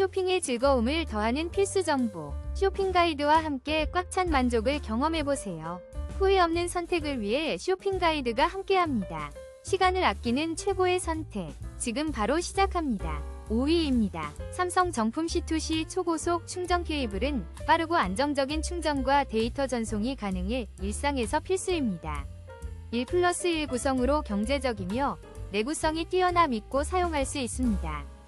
쇼핑의 즐거움을 더하는 필수 정보. 쇼핑 가이드와 함께 꽉 찬 만족을 경험해보세요. 후회 없는 선택을 위해 쇼핑 가이드가 함께합니다. 시간을 아끼는 최고의 선택. 지금 바로 시작합니다. 5위입니다. 삼성 정품 C2C 초고속 충전 케이블은 빠르고 안정적인 충전과 데이터 전송이 가능해 일상에서 필수입니다. 1 플러스 1 구성으로 경제적이며 내구성이 뛰어나 믿고 사용할 수 있습니다.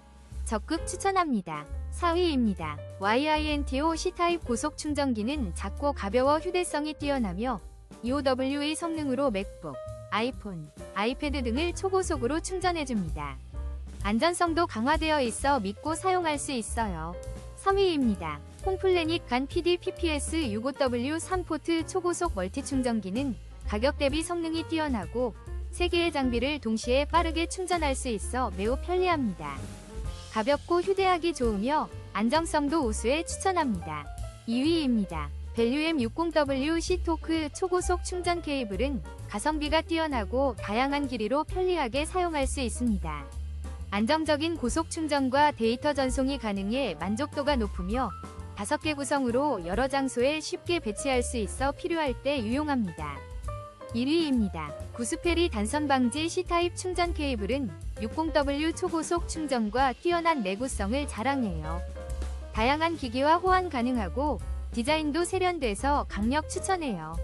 적극 추천합니다. 4위입니다. YINTO C타입 고속 충전기는 작고 가벼워 휴대성이 뛰어나며 EOW의 성능으로 맥북, 아이폰, 아이패드 등을 초고속으로 충전해줍니다. 안전성도 강화되어 있어 믿고 사용할 수 있어요. 3위입니다. 홈플래닛 간 PD PPS 65W 3포트 초고속 멀티 충전기는 가격 대비 성능이 뛰어나고 3개의 장비를 동시에 빠르게 충전할 수 있어 매우 편리합니다. 가볍고 휴대하기 좋으며 안정성도 우수해 추천합니다. 2위입니다. 벨류엠 60W C토크 초고속 충전 케이블은 가성비가 뛰어나고 다양한 길이로 편리하게 사용할 수 있습니다. 안정적인 고속 충전과 데이터 전송이 가능해 만족도가 높으며 5개 구성으로 여러 장소에 쉽게 배치할 수 있어 필요할 때 유용합니다. 1위입니다. 구스페리 단선 방지 C타입 충전 케이블은 60W 초고속 충전과 뛰어난 내구성을 자랑해요. 다양한 기기와 호환 가능하고 디자인도 세련돼서 강력 추천해요.